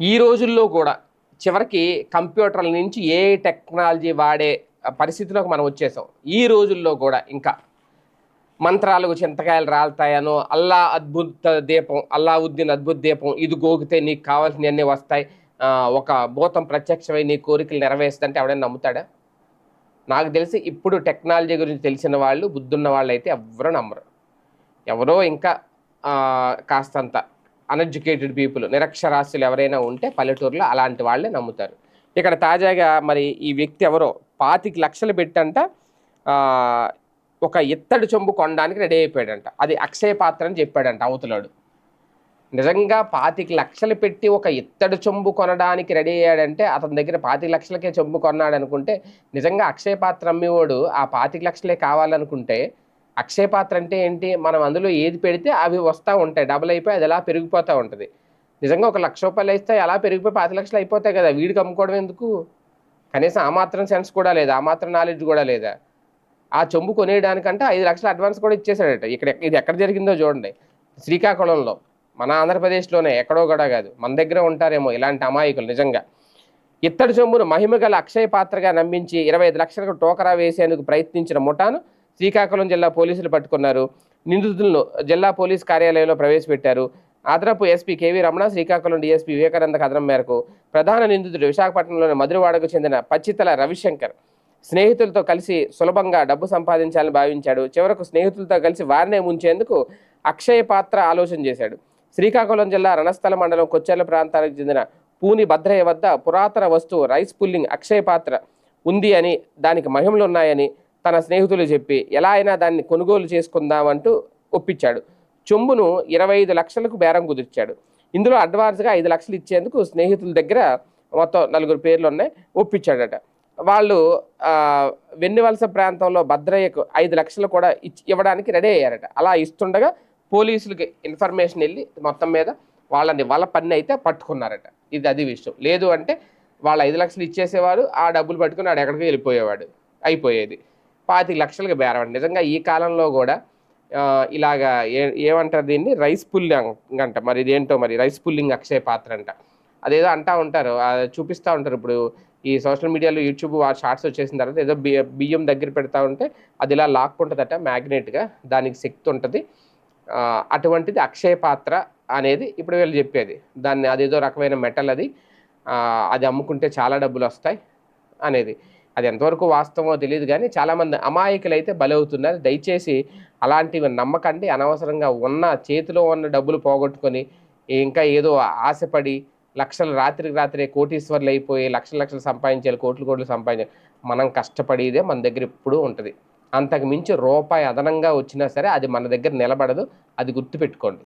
ఈ రోజుల్లో కూడా చివరికి కంప్యూటర్ల నుంచి ఏ టెక్నాలజీ వాడే పరిస్థితిలోకి మనం వచ్చేసాం. ఈ రోజుల్లో కూడా ఇంకా మంత్రాలకు చింతకాయలు రాలుతాయనో అల్లా అద్భుత దీపం అల్లావుద్దీన్ అద్భుత దీపం ఇది గోగితే నీకు కావాల్సినవన్నీ వస్తాయి. ఒక భూతం ప్రత్యక్షమై నీ కోరికలు నెరవేరుస్తుందంటే ఎవడైనా నమ్ముతాడా? నాకు తెలిసి ఇప్పుడు టెక్నాలజీ గురించి తెలిసిన వాళ్ళు బుద్ధున్న వాళ్ళు అయితే ఎవరూ నమ్మరు. ఎవరో ఇంకా కాస్తంత అన్ఎడ్యుకేటెడ్ పీపుల్ నిరక్షరాస్యులు ఎవరైనా ఉంటే పల్లెటూరులో అలాంటి వాళ్ళే నమ్ముతారు. ఇక్కడ తాజాగా మరి ఈ వ్యక్తి ఎవరో పాతిక లక్షలు పెట్టంట ఒక ఇత్తడి చెంబు కొనడానికి రెడీ అయిపోయాడంట. అది అక్షయ పాత్ర అని చెప్పాడంట అవతలాడు. నిజంగా పాతిక లక్షలు పెట్టి ఒక ఇత్తడి చెంబు కొనడానికి రెడీ అయ్యాడంటే అతని దగ్గర పాతిక లక్షలకే చెంబు కొన్నాడు అనుకుంటే నిజంగా అక్షయ పాత్ర అమ్మేవాడు ఆ పాతిక లక్షలే కావాలనుకుంటే అక్షయ పాత్ర అంటే ఏంటి? మనం అందులో ఏది పెడితే అవి వస్తూ ఉంటాయి. డబుల్ అయిపోయి అది అలా పెరిగిపోతూ ఉంటుంది. నిజంగా ఒక లక్ష రూపాయలు ఇస్తే అలా పెరిగిపోయి పాతి లక్షలు అయిపోతాయి కదా. వీడికి అమ్ముకోవడం ఎందుకు? కనీసం ఆ మాత్రం సెన్స్ కూడా లేదా? ఆ మాత్రం నాలెడ్జ్ కూడా లేదా? ఆ చెంబు కొనేయడానికంటే ఐదు లక్షల అడ్వాన్స్ కూడా ఇచ్చేసాడట ఇక్కడ ఇది ఎక్కడ జరిగిందో చూడండి. శ్రీకాకుళంలో మన ఆంధ్రప్రదేశ్లోనే ఎక్కడో కూడా కాదు. మన దగ్గర ఉంటారేమో ఇలాంటి అమాయకులు నిజంగా. ఇత్తడి చెంబును మహిమగల అక్షయ పాత్రగా నమ్మించి ఇరవై ఐదు లక్షలకు టోకరా వేసేందుకు ప్రయత్నించిన ముఠాను శ్రీకాకుళం జిల్లా పోలీసులు పట్టుకున్నారు. నిందితులను జిల్లా పోలీస్ కార్యాలయంలో ప్రవేశపెట్టారు. అదనపు SP KV Ramana Srikakulam DSP Vivekananda కథనం మేరకు ప్రధాన నిందితుడు విశాఖపట్నంలోని మధురవాడకు చెందిన పచ్చితల రవిశంకర్ స్నేహితులతో కలిసి సులభంగా డబ్బు సంపాదించాలని భావించాడు. చివరకు స్నేహితులతో కలిసి వారినే ముంచేందుకు అక్షయ పాత్ర ఆలోచన చేశాడు. శ్రీకాకుళం జిల్లా రణస్థల మండలం కొచ్చెర్ల ప్రాంతానికి చెందిన పూని భద్రయ్య వద్ద పురాతన వస్తువు రైస్ పుల్లింగ్ అక్షయ పాత్ర ఉంది అని దానికి మహిమలు ఉన్నాయని తన స్నేహితులు చెప్పి ఎలా అయినా దాన్ని కొనుగోలు చేసుకుందామంటూ ఒప్పించాడు. చెంబును ఇరవై ఐదు లక్షలకు బేరం కుదిర్చాడు. ఇందులో అడ్వాన్స్గా ఐదు లక్షలు ఇచ్చేందుకు స్నేహితుల దగ్గర మొత్తం నలుగురు పేర్లు ఉన్నాయి. ఒప్పించాడట. వాళ్ళు వెన్నువలస వెన్నివలస ప్రాంతంలో భద్రయ్యకు ఐదు లక్షలు కూడా ఇచ్చి ఇవ్వడానికి రెడీ అయ్యారట. అలా ఇస్తుండగా పోలీసులకి ఇన్ఫర్మేషన్ వెళ్ళి మొత్తం మీద వాళ్ళని వాళ్ళ పని అయితే పట్టుకున్నారట. ఇది అది విషయం. లేదు అంటే వాళ్ళ ఐదు లక్షలు ఇచ్చేసేవాడు ఆ డబ్బులు పట్టుకుని ఆడు ఎక్కడికి వెళ్ళిపోయేవాడు. అయిపోయేది. పాతిక లక్షలకు బేరం. నిజంగా ఈ కాలంలో కూడా ఇలాగా ఏ ఏమంటారు దీన్ని? రైస్ పుల్లింగ్ అంట. మరి ఇదేంటో మరి? రైస్ పుల్లింగ్ అక్షయ పాత్ర అంట. అదేదో అంటా ఉంటారు. చూపిస్తూ ఉంటారు ఇప్పుడు. ఈ సోషల్ మీడియాలో యూట్యూబ్ షార్ట్స్ వచ్చేసిన తర్వాత ఏదో బియ్యం దగ్గర పెడతా ఉంటే అది ఇలా లాక్కుంటుందట మ్యాగ్నెట్గా. దానికి శక్తి ఉంటుంది. అటువంటిది అక్షయ పాత్ర అనేది ఇప్పుడు వీళ్ళు చెప్పేది. దాన్ని అదేదో రకమైన మెటల్ అది. అది అమ్ముకుంటే చాలా డబ్బులు వస్తాయి అనేది. అది ఎంతవరకు వాస్తవమో తెలియదు కానీ చాలామంది అమాయకులు అయితే బలవుతున్నారు. దయచేసి అలాంటివి నమ్మకండి. అనవసరంగా ఉన్న చేతిలో ఉన్న డబ్బులు పోగొట్టుకొని ఇంకా ఏదో ఆశపడి లక్షలు రాత్రికి రాత్రే కోటీశ్వర్లు అయిపోయి లక్షల లక్షలు సంపాదించాలి కోట్లు కోట్లు సంపాదించాలి. మనం కష్టపడేదే మన దగ్గర ఎప్పుడూ ఉంటుంది. అంతకు మించి రూపాయి అదనంగా వచ్చినా సరే అది మన దగ్గర నిలబడదు. అది గుర్తుపెట్టుకోండి.